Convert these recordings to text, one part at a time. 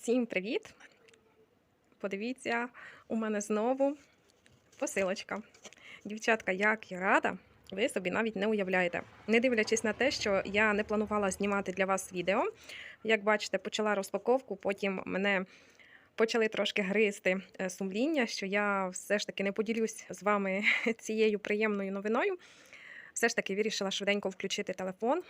Всім привіт! Подивіться, у мене знову посилочка. Дівчатка, як я рада, ви собі навіть не уявляєте. Не дивлячись на те, що я не планувала знімати для вас відео. Як бачите, почала розпаковку, потім мене почали трошки гризти е, сумління, що я все ж таки не поділюсь з вами цією приємною новиною. Все ж таки вирішила швиденько включити телефон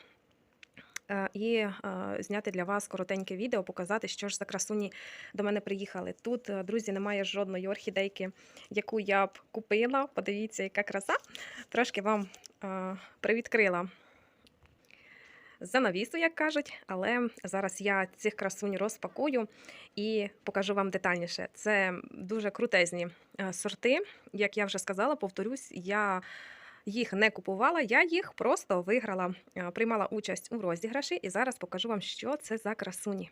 і е, зняти для вас коротеньке відео, показати, що ж за красуні до мене приїхали. Тут, е, друзі, немає жодної орхідейки, яку я б купила. Подивіться, яка краса. Трошки вам е, привідкрила занавісу, як кажуть, але зараз я цих красунь розпакую і покажу вам детальніше. Це дуже крутезні е, сорти. Як я вже сказала, повторюсь, я їх не купувала, я їх просто виграла, приймала участь у розіграші, і зараз покажу вам, що це за красуні.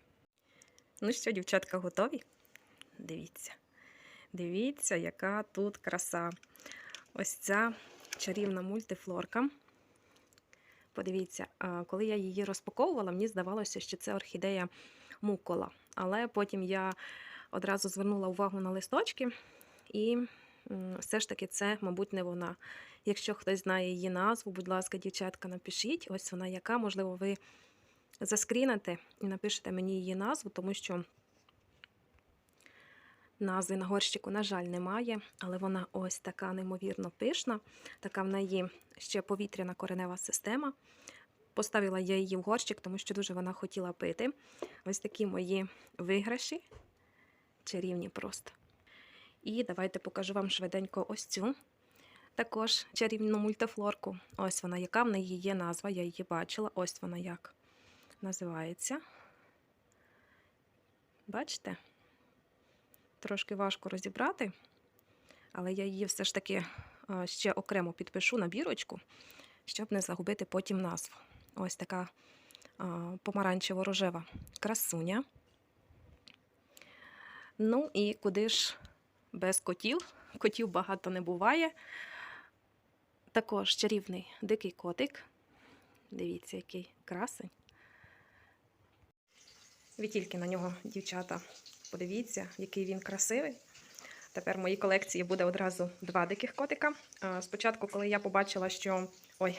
Ну що, дівчатка, готові? Дивіться. Дивіться, яка тут краса. Ось ця чарівна мультифлорка. Подивіться, коли я її розпаковувала, мені здавалося, що це орхідея мукола. Але потім я одразу звернула увагу на листочки, і все ж таки це, мабуть, не вона. Якщо хтось знає її назву, будь ласка, дівчатка, напишіть. Ось вона яка, можливо, ви заскріните і напишете мені її назву, тому що назви на горщику, на жаль, немає, але вона ось така неймовірно пишна, така в неї ще повітряна коренева система. Поставила я її в горщик, тому що дуже вона хотіла пити. Ось такі мої виграші, чарівні просто. І давайте покажу вам швиденько ось цю. Також чарівну мультифлорку. Ось вона, яка в неї є назва, я її бачила. Ось вона як називається. Бачите? Трошки важко розібрати, але я її все ж таки е, ще окремо підпишу на бірочку, щоб не загубити потім назву. Ось така е, помаранчево-рожева красуня. Ну і куди ж без котів? Котів багато не буває. Також чарівний дикий котик. Дивіться, який красень. Ви тільки на нього, дівчата, подивіться, який він красивий. Тепер в моїй колекції буде одразу два диких котика. Спочатку, коли я побачила, що ой,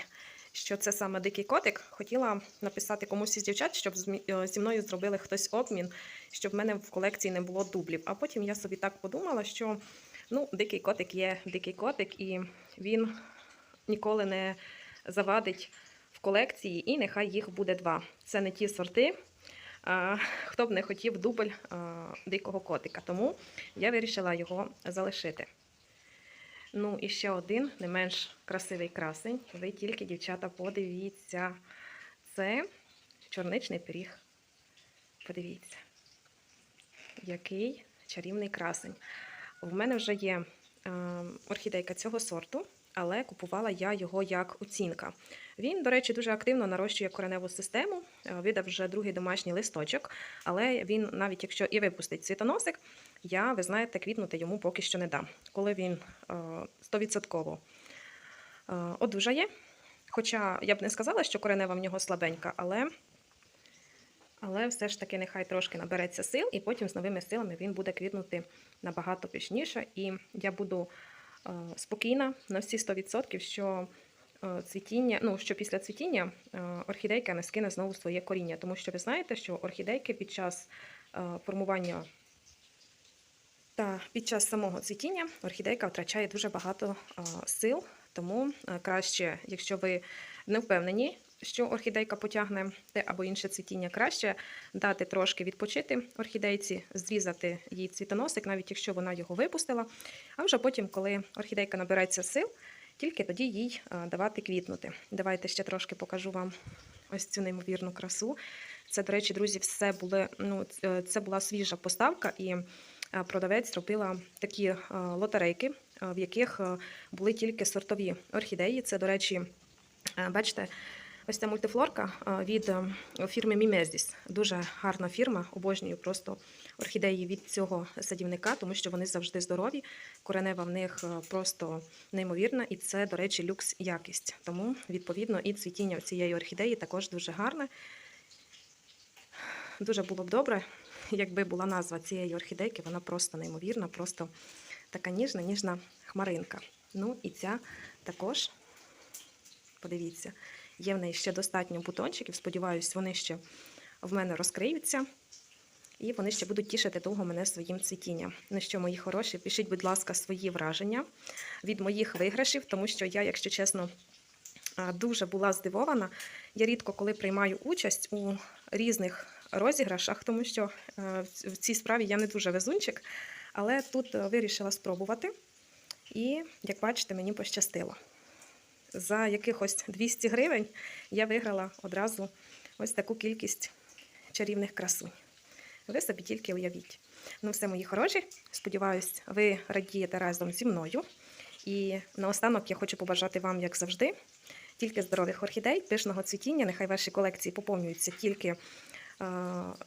що це саме дикий котик, хотіла написати комусь із дівчат, щоб е, зі мною зробили хтось обмін, щоб в мене в колекції не було дублів. А потім я собі так подумала, що ну, дикий котик є дикий котик, і він ніколи не завадить в колекції, і нехай їх буде два. Це не ті сорти. Хто б не хотів дубль дикого котика, тому я вирішила його залишити. Ну і ще один не менш красивий красень. Ви тільки, дівчата, подивіться. Це чорничний пиріг. Подивіться, який чарівний красень. У мене вже є е, орхідейка цього сорту, але купувала я його як оцінка. Він, до речі, дуже активно нарощує кореневу систему, е, видав вже другий домашній листочок, але він, навіть якщо і випустить цвітоносик, я, ви знаєте, квітнути йому поки що не дам. Коли він е, 100% е, одужає. Хоча я б не сказала, що коренева в нього слабенька, але, але все ж таки нехай трошки набереться сил, і потім з новими силами він буде квітнути набагато пишніше. І я буду е, спокійна на всі 100%, що е, цвітіння, ну, що після цвітіння е, орхідейка не скине знову своє коріння. Тому що ви знаєте, що орхідейки під час е, формування та під час самого цвітіння орхідейка втрачає дуже багато е, сил, тому е, краще, якщо ви не впевнені, що орхідейка потягне те або інше цвітіння, краще дати трошки відпочити орхідейці, зрізати їй цвітоносик, навіть якщо вона його випустила. А вже потім, коли орхідейка набирається сил, тільки тоді їй е, давати квітнути. Давайте ще трошки покажу вам ось цю неймовірну красу. Це, до речі, друзі, все були, ну, е, це була свіжа поставка, і е, продавець зробила такі лотерейки, в яких були тільки сортові орхідеї. Це, до речі, бачите, ось ця мультифлорка е, від е, фірми Мімездіс. Дуже гарна фірма. Обожнюю просто орхідеї від цього садівника, тому що вони завжди здорові. Коренева в них е, просто неймовірна, і це, до речі, люкс якість. Тому, відповідно, і цвітіння цієї орхідеї також дуже гарне. Дуже було б добре, якби була назва цієї орхідейки, вона просто неймовірна, просто така ніжна, ніжна хмаринка. Ну і ця також, подивіться, є в неї ще достатньо бутончиків. Сподіваюсь, вони ще в мене розкриються. І вони ще будуть тішити довго мене своїм цвітінням. Ну що, мої хороші, пишіть, будь ласка, свої враження від моїх виграшів, тому що я, якщо чесно, дуже була здивована. Я рідко коли приймаю участь у різних розіграшах, тому що е, в цій справі я не дуже везунчик, але тут е, вирішила спробувати. І, як бачите, мені пощастило. За якихось 200 гривень я виграла одразу ось таку кількість чарівних красунь. Ви собі тільки уявіть. Ну, все, мої хороші. Сподіваюсь, ви радієте разом зі мною. І наостанок я хочу побажати вам, як завжди, тільки здорових орхідей, пишного цвітіння. Нехай ваші колекції поповнюються тільки е,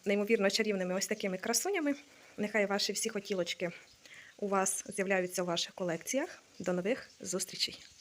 неймовірно чарівними ось такими красунями. Нехай ваші всі хотілочки у вас з'являються у ваших колекціях. До нових зустрічей!